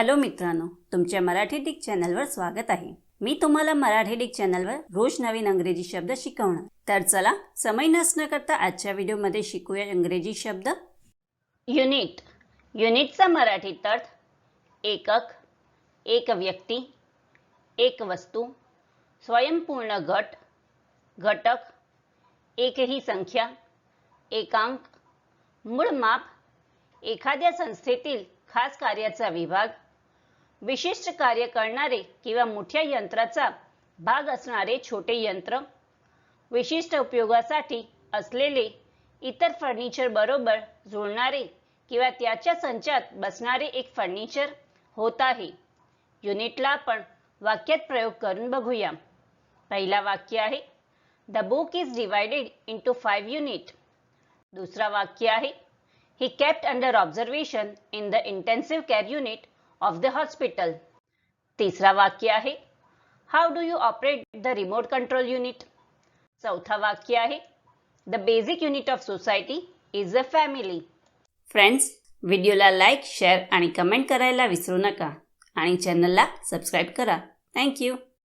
Hello मित्रांनो तुमच्या Marathi Dick चॅनलवर स्वागत आहे. मी तुम्हाला मराठी डिक चॅनलवर रोज नवीन अंग्रेजी शब्द शिकवणार. तर चला समय नसणं करता आजच्या व्हिडिओमध्ये शिकूया इंग्रजी शब्द. युनिट. युनिटचा मराठीत अर्थ एकक एक व्यक्ती एक वस्तू स्वयंपूर्ण गट घटक एकही संख्या एकांक मूळ माप एखाद्या संस्थेतील खास कार्याचा विभाग विशिष्ट कार्य करणारे किंवा मोठ्या यंत्राचा भाग असणारे छोटे यंत्र विशिष्ट उपयोगासाठी असलेले इतर फर्निचर बरोबर जुळणारे किंवा त्याच्या संचात बसणारे एक फर्निचर होत आहे. युनिटला आपण वाक्यात प्रयोग करून बघूया. पहिला वाक्य आहे the book is divided into five unit दुसरा वाक्य आहे he kept under observation in the intensive care unit of the hospital तिसरा वाक्य आहे how do you operate the remote control unit चौथा वाक्य आहे the basic unit of society is a family friends व्हिडिओला लाईक शेअर आणि comment करायला विसरू नका आणि चॅनलला सबस्क्राईब करा. थँक्यू